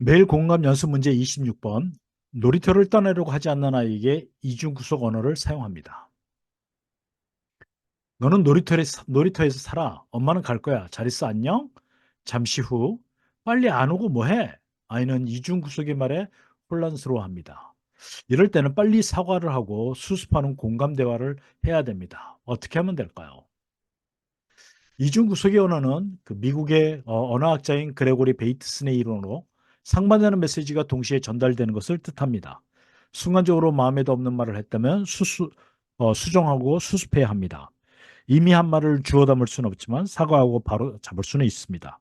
매일 공감 연습 문제 26번. 놀이터를 떠나려고 하지 않는 아이에게 이중구속 언어를 사용합니다. 너는 놀이터에서, 놀이터에서 살아. 엄마는 갈 거야. 잘 있어. 안녕? 잠시 후. 빨리 안 오고 뭐해? 아이는 이중구속의 말에 혼란스러워합니다. 이럴 때는 빨리 사과를 하고 수습하는 공감 대화를 해야 됩니다. 어떻게 하면 될까요? 이중구속의 언어는 그 미국의 어, 언어학자인 그레고리 베이트슨의 이론으로 상반되는 메시지가 동시에 전달되는 것을 뜻합니다. 순간적으로 마음에도 없는 말을 했다면 수수, 어, 수정하고 수습해야 합니다. 이미 한 말을 주워 담을 수는 없지만 사과하고 바로 잡을 수는 있습니다.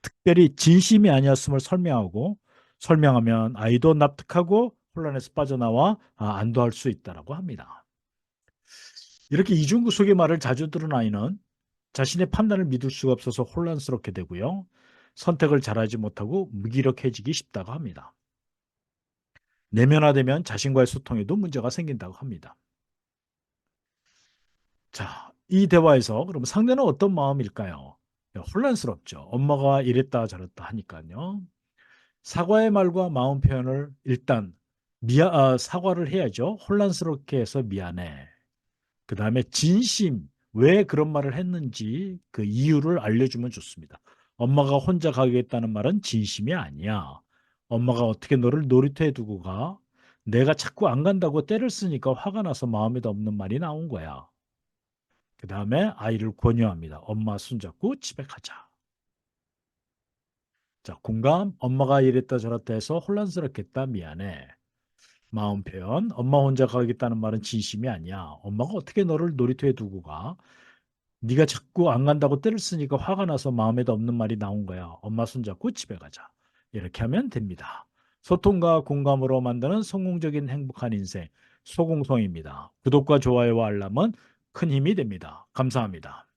특별히 진심이 아니었음을 설명하고 설명하면 아이도 납득하고 혼란에서 빠져나와 아, 안도할 수 있다라고 합니다. 이렇게 이중구속의 말을 자주 들은 아이는 자신의 판단을 믿을 수가 없어서 혼란스럽게 되고요. 선택을 잘하지 못하고 무기력해지기 쉽다고 합니다. 내면화되면 자신과의 소통에도 문제가 생긴다고 합니다. 자, 이 대화에서 그럼 상대는 어떤 마음일까요? 네, 혼란스럽죠. 엄마가 이랬다 저랬다 하니까요. 사과의 말과 마음 표현을 일단 미안, 아, 사과를 해야죠. 혼란스럽게 해서 미안해. 그 다음에 진심, 왜 그런 말을 했는지 그 이유를 알려주면 좋습니다. 엄마가 혼자 가겠다는 말은 진심이 아니야. 엄마가 어떻게 너를 놀이터에 두고 가? 내가 자꾸 안 간다고 때를 쓰니까 화가 나서 마음에도 없는 말이 나온 거야. 그 다음에 아이를 권유합니다. 엄마 손잡고 집에 가자. 자, 공감. 엄마가 이랬다 저랬다 해서 혼란스럽겠다. 미안해. 마음 표현. 엄마 혼자 가겠다는 말은 진심이 아니야. 엄마가 어떻게 너를 놀이터에 두고 가? 네가 자꾸 안 간다고 때를 쓰니까 화가 나서 마음에도 없는 말이 나온 거야. 엄마 손잡고 집에 가자. 이렇게 하면 됩니다. 소통과 공감으로 만드는 성공적인 행복한 인생 소공성입니다. 구독과 좋아요와 알람은 큰 힘이 됩니다. 감사합니다.